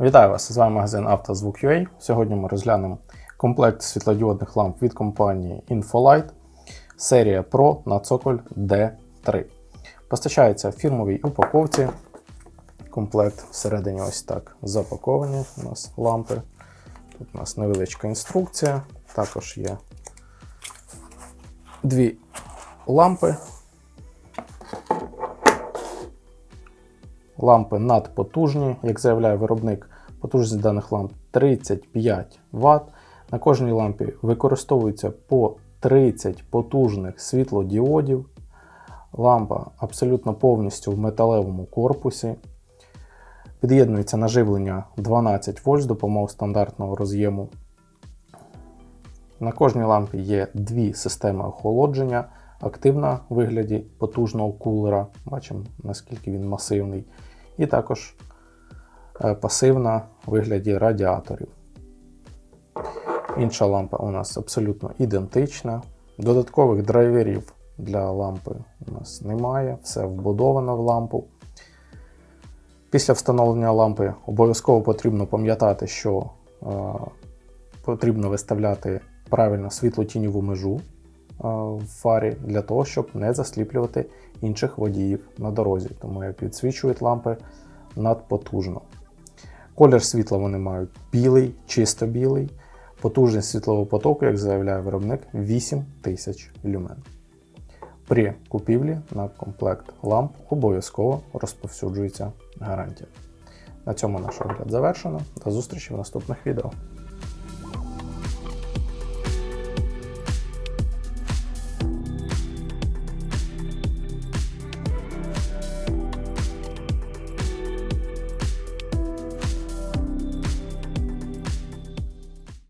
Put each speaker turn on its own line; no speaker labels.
Вітаю вас! З вами магазин «Автозвук.UA». Сьогодні ми розглянемо комплект світлодіодних ламп від компанії Infolight, серія Pro на цоколь D3. Постачається в фірмовій упаковці. Комплект всередині ось так запаковані у нас лампи. Тут у нас невеличка інструкція. Також є дві лампи. Лампи надпотужні, як заявляє виробник, потужність даних ламп 35 Вт. На кожній лампі використовується по 30 потужних світлодіодів. Лампа абсолютно повністю в металевому корпусі. Під'єднується на живлення 12 вольт з допомогою стандартного роз'єму. На кожній лампі є дві системи охолодження. Активна в вигляді потужного кулера. Бачимо, наскільки він масивний. І також е, пасивна в вигляді радіаторів. Інша лампа у нас абсолютно ідентична. Додаткових драйверів для лампи у нас немає, все вбудовано в лампу. Після встановлення лампи обов'язково потрібно пам'ятати, що е, потрібно виставляти правильно світло-тіньову межу в фарі для того, щоб не засліплювати інших водіїв на дорозі, тому як відсвічують лампи надпотужно. Колір світла вони мають білий, чисто білий. Потужність світлового потоку, як заявляє виробник, 8000 люмен. При купівлі на комплект ламп обов'язково розповсюджується гарантія. На цьому наш огляд завершено. До зустрічі в наступних відео.